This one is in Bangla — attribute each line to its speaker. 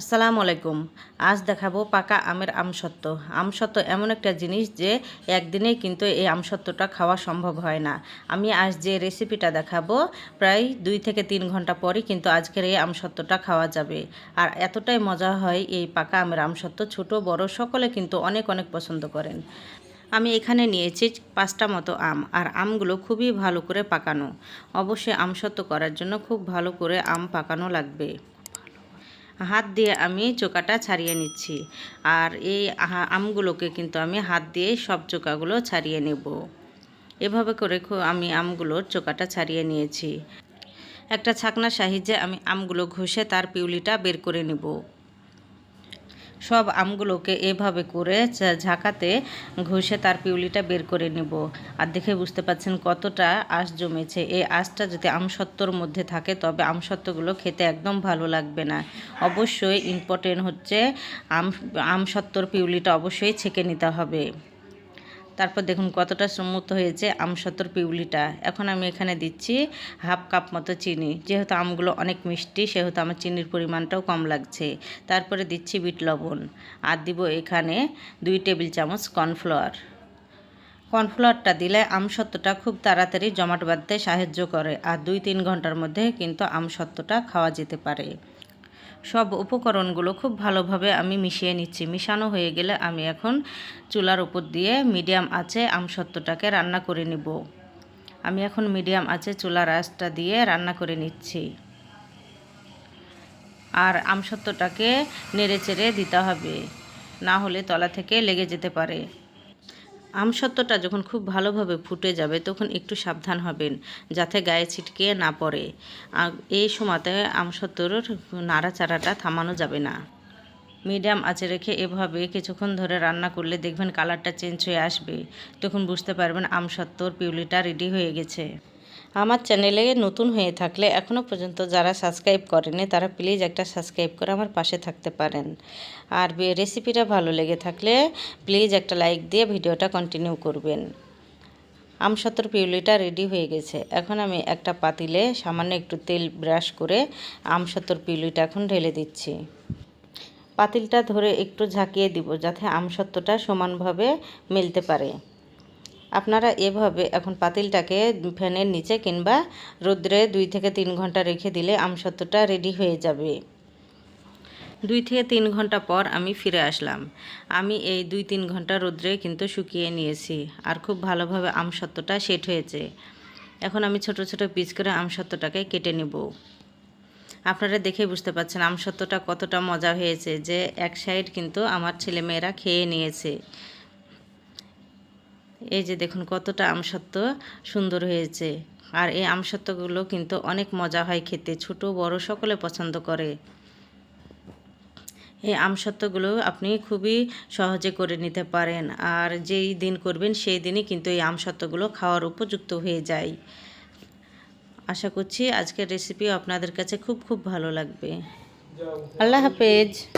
Speaker 1: আসসালামু আলাইকুম। আজ দেখাবো পাকা আমের আমসত্ত্ব। আমসত্ত্ব এমন একটা জিনিস যে একদিনেই কিন্তু এই আমসত্ত্বটা খাওয়া সম্ভব হয় না। আমি আজ যে রেসিপিটা দেখাবো, প্রায় দুই থেকে তিন ঘণ্টা পরই কিন্তু আজকের এই আমসত্ত্বটা খাওয়া যাবে। আর এতটাই মজা হয় এই পাকা আমের আমসত্ত্ব, ছোট, বড়, সকলে কিন্তু অনেক অনেক পছন্দ করেন। আমি এখানে নিয়েছি পাঁচটা মতো আম, আর আমগুলো খুবই ভালো করে পাকানো। অবশ্যই আমসত্ত্ব করার জন্য খুব ভালো করে আম পাকানো লাগবে। হাত দিয়ে আমি চোকাটা ছাড়িয়ে নিচ্ছি। আর এই আমগুলোকে কিন্তু আমি হাত দিয়ে সব চোকাগুলো ছাড়িয়ে নেব। এভাবে করে আমি আমগুলোর চোকাটা ছাড়িয়ে নিয়েছি। একটা ছাকনা সাহায্যে আমি আমগুলো ঘষে তার পিউলিটা বের করে নেব। সব আমগুলোকে এভাবে করে ঝাঁকাতে ঘষে তার পিউলিটা বের করে নেব। আর দেখে বুঝতে পাচ্ছেন কতটা আঁশ জমেছে। এই আঁশটা যদি আমসত্ত্বর মধ্যে থাকে, তবে আমসত্ত্বগুলো খেতে একদম ভালো লাগবে না। অবশ্যই ইম্পর্টেন্ট হচ্ছে আম, আমসত্ত্বর পিউলিটা অবশ্যই ছেঁকে নিতে হবে। তারপর দেখুন কতটা স্মুথ হয়েছে আমসত্তর পিউলিটা। এখন আমি এখানে দিচ্ছি হাফ কাপ মতো চিনি। যেহেতু আমগুলো অনেক মিষ্টি, সেহেতু আমার চিনির পরিমাণটাও কম লাগছে। তারপরে দিচ্ছি বিট লবণ। আর দিব এখানে দুই টেবিল চামচ কর্নফ্লাওয়ার। কর্নফ্লাওয়ারটা দিলে আমসত্ত্বটা খুব তাড়াতাড়ি জমাট বাঁধতে সাহায্য করে। আর দুই তিন ঘণ্টার মধ্যে কিন্তু আমসত্ত্বটা খাওয়া যেতে পারে। সব উপকরণগুলো খুব ভালোভাবে আমি মিশিয়ে নিচ্ছি। মিশানো হয়ে গেলে আমি এখন চুলার উপর দিয়ে মিডিয়াম আঁচে আমসত্ত্বটাকে রান্না করে নেব। আমি এখন মিডিয়াম আছে চুলার আঁচটা দিয়ে রান্না করে নিচ্ছি। আর আমসত্ত্বটাকে নেড়ে চেড়ে দিতে হবে, না হলে তলা থেকে লেগে যেতে পারে। আমসত্ত্বটা যখন খুব ভালোভাবে ফুটে যাবে, তখন একটু সাবধান হবেন যাতে গায়ে ছিটকে না পড়ে। আর এই সময়তে আমসত্ত্বর নাড়াচাড়াটা থামানো যাবে না। মিডিয়াম আঁচে রেখে এভাবে কিছুক্ষণ ধরে রান্না করলে দেখবেন কালারটা চেঞ্জ হয়ে আসবে। তখন বুঝতে পারবেন আমসত্ত্বর পিউলিটা রেডি হয়ে গেছে। আমার চ্যানেলে নতুন হয়ে থাকলে এখনও পর্যন্ত যারা সাবস্ক্রাইব করেনি, তারা প্লিজ একটা সাবস্ক্রাইব করে আমার পাশে থাকতে পারেন। আর রেসিপিটা ভালো লেগে থাকলে প্লিজ একটা লাইক দিয়ে ভিডিওটা কন্টিনিউ করবেন। আমসত্তর পিউলিটা রেডি হয়ে গেছে। এখন আমি একটা পাতিলে সামান্য একটু তেল ব্রাশ করে আমসত্তর পিউলিটা এখন ঢেলে দিচ্ছি। পাতিলটা ধরে একটু ঝাঁকিয়ে দিব যাতে আমসত্ত্বটা সমানভাবে মিলতে পারে। আপনারা এভাবে এখন পাতিলটাকে ফ্যানের নিচে কিংবা রোদ্রে দুই থেকে তিন ঘণ্টা রেখে দিলে আমসত্ত্বটা রেডি হয়ে যাবে। দুই থেকে তিন ঘণ্টা পর আমি ফিরে আসলাম। আমি এই দুই তিন ঘণ্টা রোদ্রে কিন্তু শুকিয়ে নিয়েছি আর খুব ভালোভাবে আমসত্ত্বটা সেট হয়েছে। এখন আমি ছোট ছোট পিস করে আমসত্ত্বটাকে কেটে নেব। আপনারা দেখে বুঝতে পারছেন আমসত্ত্বটা কতটা মজা হয়েছে যে এক সাইড কিন্তু আমার ছেলেমেয়েরা খেয়ে নিয়েছে। এই যে দেখুন, কতটা আমসত্ত্ব সুন্দর হয়েছে। আর এই আমসত্ত্বগুলো কিন্তু অনেক মজা হয় খেতে, ছোট, বড় সকলে পছন্দ করে। এই আমসত্ত্বগুলো আপনি খুবই সহজে করে নিতে পারেন। আর যেই দিন করবেন, সেই দিনই কিন্তু এই আমসত্ত্বগুলো খাওয়ার উপযুক্ত হয়ে যায়। আশা করছি আজকের রেসিপি আপনাদের কাছে খুব খুব ভালো লাগবে। আল্লাহ হাফেজ।